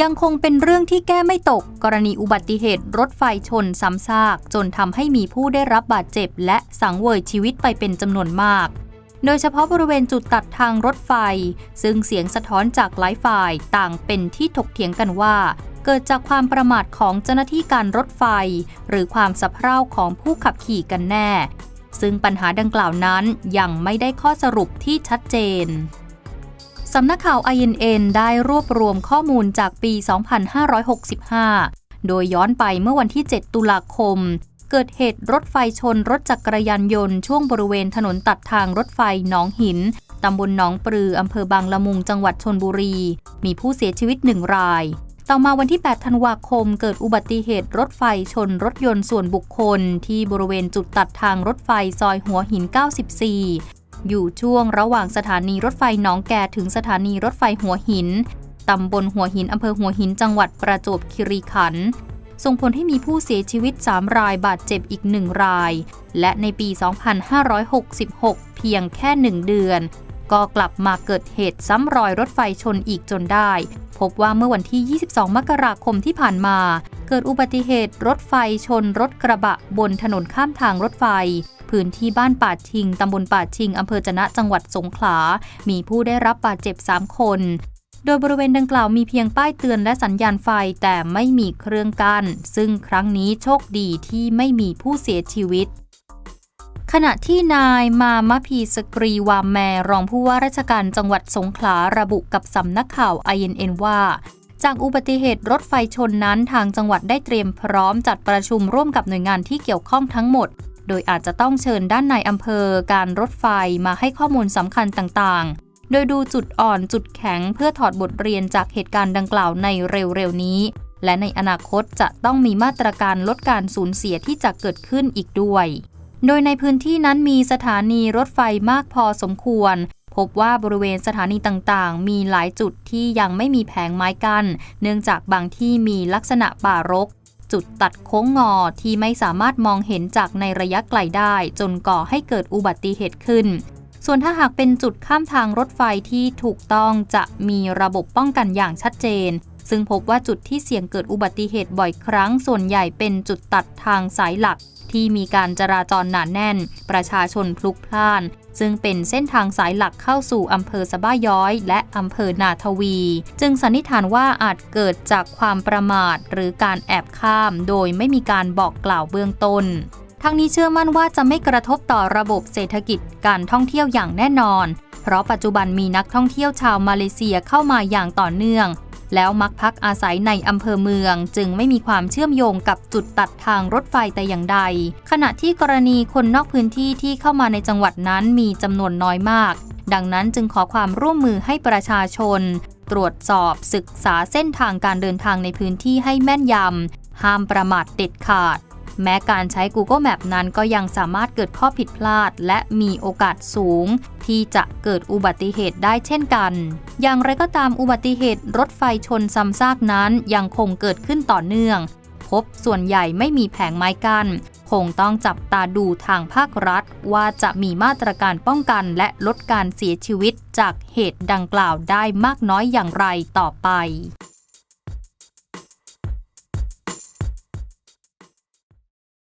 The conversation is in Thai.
ยังคงเป็นเรื่องที่แก้ไม่ตก กรณีอุบัติเหตุรถไฟชนซ้ำซาก จนทำให้มีผู้ได้รับบาดเจ็บ และสังเวยชีวิตไปเป็นจำนวนมาก โดยเฉพาะบริเวณจุดตัดทางรถไฟ ซึ่งเสียงสะท้อนจากหลายฝ่ายต่างเป็นที่ถกเถียงกันว่า เกิดจากความประมาทของเจ้าหน้าที่การรถไฟ หรือความสะเพร่าของผู้ขับขี่กันแน่ ซึ่งปัญหาดังกล่าวนั้นยังไม่ได้ข้อสรุปที่ชัดเจน สำนักข่าว INN ได้รวบรวมข้อมูลจากปี 2565 โดยย้อนไปเมื่อวันที่ 7 ตุลาคม เกิดเหตุรถไฟชนรถจักรยานยนต์ช่วงบริเวณถนนตัดทางรถไฟหนองหิน ตำบลหนองปลือ อำเภอบางละมุง จังหวัดชนบุรี มีผู้เสียชีวิตหนึ่งราย ต่อมาวันที่ 8 ธันวาคม เกิดอุบัติเหตุรถไฟชนรถยนต์ส่วนบุคคล ที่บริเวณจุดตัดทางรถไฟซอยหัวหิน 94 อยู่ช่วงระหว่างสถานีรถไฟหนองแกถึงสถานีรถไฟหัวหิน ตำบลหัวหิน อำเภอหัวหิน จังหวัดประจวบคีรีขันธ์ ส่งผลให้มีผู้เสียชีวิต 3 รายบาดเจ็บอีก 1 ราย และในปี 2566 เพียงแค่ 1 เดือน ก็กลับมาเกิดเหตุซ้ำรอยรถไฟชนอีกจนได้ พบว่าเมื่อวันที่ 22 มกราคมที่ผ่านมา เกิดอุบัติเหตุรถไฟชนรถกระบะบนถนนข้ามทางรถไฟ พื้นที่บ้านป่าชิง ตำบลป่าชิง อำเภอจะนะจังหวัดสงขลา มีผู้ได้รับบาดเจ็บ 3 คน โดยบริเวณดังกล่าวมีเพียงป้ายเตือนและสัญญาณไฟแต่ไม่มีเครื่องกัน้น ซึ่งครั้งนี้โชคดีที่ไม่มีผู้เสียชีวิตขณะที่นายมามะพีสกรีวามแมรองผู้ว่าราชการจังหวัดสงขลาระบุกับสำนักข่าว INN ว่า จากอุบัติเหตุรถไฟชนนั้นทางจังหวัดได้เตรียมพร้อมจัดประชุมร่วมกับหน่วยงานที่เกี่ยวข้องทั้งหมด โดยอาจจะต้องเชิญด้านในอำเภอการรถไฟมาให้ข้อมูลสำคัญต่างๆ โดยดูจุดอ่อนจุดแข็งเพื่อถอดบทเรียนจากเหตุการณ์ดังกล่าวในเร็วๆนี้ และในอนาคตจะต้องมีมาตรการลดการสูญเสียที่จะเกิดขึ้นอีกด้วย โดยในพื้นที่นั้นมีสถานีรถไฟมากพอสมควร พบว่าบริเวณสถานีต่างๆ มีหลายจุดที่ยังไม่มีแผงไม้กัน้น เนื่องจากบางที่มีลักษณะป่ารก จุดตัดโค้งงอที่ไม่สามารถมองเห็นจากในระยะไกลได้ จนก่อให้เกิดอุบัติเหตุขึ้น ส่วนถ้าหากเป็นจุดข้ามทางรถไฟที่ถูกต้องจะมีระบบป้องกันอย่างชัดเจน ซึ่งพบว่าจุดที่เสี่ยงเกิดอุบัติเหตุบ่อยครั้ง ส่วนใหญ่เป็นจุดตัดทางสายหลัก ที่มีการจราจรหนาแน่น ประชาชนพลุกพล่าน ซึ่งเป็นเส้นทางสายหลักเข้าสู่อำเภอสะบ้าย้อย และอำเภอนาทวี จึงสันนิษฐานว่าอาจเกิดจากความประมาท หรือการแอบข้าม โดยไม่มีการบอกกล่าวเบื้องต้นทั้งนี้เชื่อมั่นว่าจะไม่กระทบต่อระบบเศรษฐกิจการท่องเที่ยวอย่างแน่นอน เพราะปัจจุบันมีนักท่องเที่ยวชาวมาเลเซียเข้ามาอย่างต่อเนื่อง แล้วมักพักอาศัยในอำเภอเมือง จึงไม่มีความเชื่อมโยงกับจุดตัดทางรถไฟแต่อย่างใด ขณะที่กรณีคนนอกพื้นที่ที่เข้ามาในจังหวัดนั้นมีจำนวนน้อยมาก ดังนั้นจึงขอความร่วมมือให้ประชาชน ตรวจสอบศึกษาเส้นทางการเดินทางในพื้นที่ให้แม่นยำห้ามประมาทเด็ดขาด แม้การใช้ Google Map นั้นก็ยังสามารถเกิดข้อผิดพลาด และมีโอกาสสูง ที่จะเกิดอุบัติเหตุได้เช่นกัน อย่างไรก็ตามอุบัติเหตุรถไฟชนซ้ำซากนั้นยังคงเกิดขึ้นต่อเนื่อง พบส่วนใหญ่ไม่มีแผงไม้กัน้นคงต้องจับตาดูทางภาครัฐ ว่าจะมีมาตรการป้องกันและลดการเสียชีวิตจากเหตุดังกล่าวได้มากน้อยอย่างไรต่อไป